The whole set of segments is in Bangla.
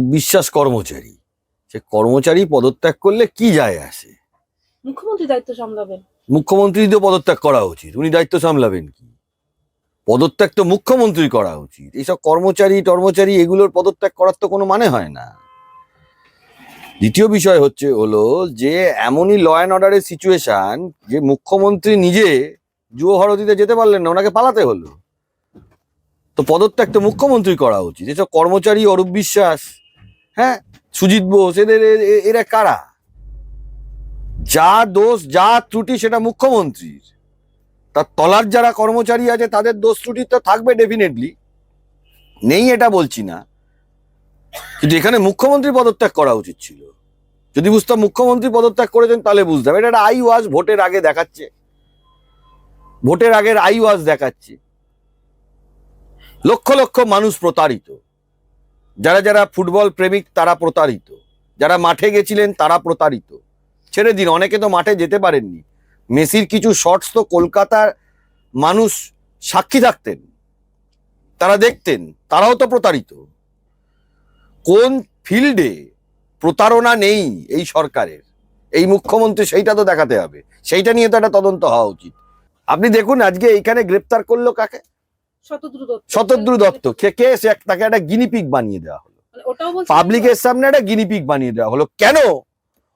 বিশ্বাস কর্মচারী। সে কর্মচারী পদত্যাগ করলে কি যায় আসে? মুখ্যমন্ত্রী দায়িত্ব সামলাবেন। মুখ্যমন্ত্রী তো পদত্যাগ করা উচিত উনি দায়িত্ব সামলাবেন কি? পদত্যাগ তো মুখ্যমন্ত্রী করা উচিত এইসব কর্মচারী টর্মচারী এগুলোর পদত্যাগ করার তো কোনো মানে হয় না। দ্বিতীয় বিষয় হচ্ছে হলো যে এমনই ল অ্যান্ড অর্ডারের সিচুয়েশন যে মুখ্যমন্ত্রী নিজে যুব ভারতীতে যেতে পারলেন না ওনাকে পালাতে হলো। তো পদত্যাগ তো মুখ্যমন্ত্রী করা উচিত এসব কর্মচারী অরূপ বিশ্বাস। হ্যাঁ? সুজিত বোস, এদের এরা কারা? যা দোষ, যা ত্রুটি সেটা মুখ্যমন্ত্রীর। তার তলার যারা কর্মচারী আছে, তাদের দোষ ত্রুটি তো থাকবে ডেফিনেটলি নেই এটা বলছি না। কিন্তু এখানে মুখ্যমন্ত্রী পদত্যাগ করা উচিত ছিল। যদি বুঝতাম মুখ্যমন্ত্রী পদত্যাগ করেছেন, তাহলে বুঝতাম। এটা একটা আই ওয়াজ ভোটের আগে দেখাচ্ছে। ভোটের আগের আই ওয়াজ দেখাচ্ছে। লক্ষ লক্ষ মানুষ প্রতারিত। যারা যারা ফুটবল প্রেমিক তারা প্রতারিত। যারা মাঠে গেছিলেন তারা প্রতারিত। ছেড়ে দিন, অনেকে তো মাঠে যেতে পারেননি। মেসির কিছু শর্টস তো কলকাতার মানুষ সাক্ষী থাকতেন। তারা দেখতেন, তারাও তো প্রতারিত। কোন ফিল্ডে প্রতারণা নেই এই সরকারের? এই মুখ্যমন্ত্রী সেইটা তো দেখাতে হবে। সেইটা নিয়ে তো একটা তদন্ত হওয়া উচিত। আপনি দেখুন আজকে এইখানে গ্রেপ্তার করল কাকে? শতদ্রু দত্ত। কে কে তাকে একটা গিনিপিক বানিয়ে দেওয়া হলো। মানে পাবলিকের সামনে একটা গিনিপিক বানিয়ে দেওয়া হলো। কেন?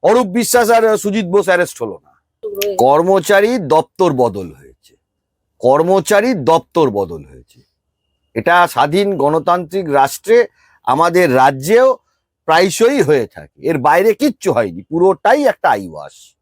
অরূপ বিশ্বাস আর সুজিত বোস অ্যারেস্ট হলো না। কর্মচারী দপ্তর বদল হয়েছে। কর্মচারী দপ্তর বদল হয়েছে। এটা স্বাধীন গণতান্ত্রিক রাষ্ট্রে আমাদের রাজ্যেও প্রায়শই হয়ে থাকে। এর বাইরে কিচ্ছু হয়নি। পুরোটাই একটা আইওয়াস।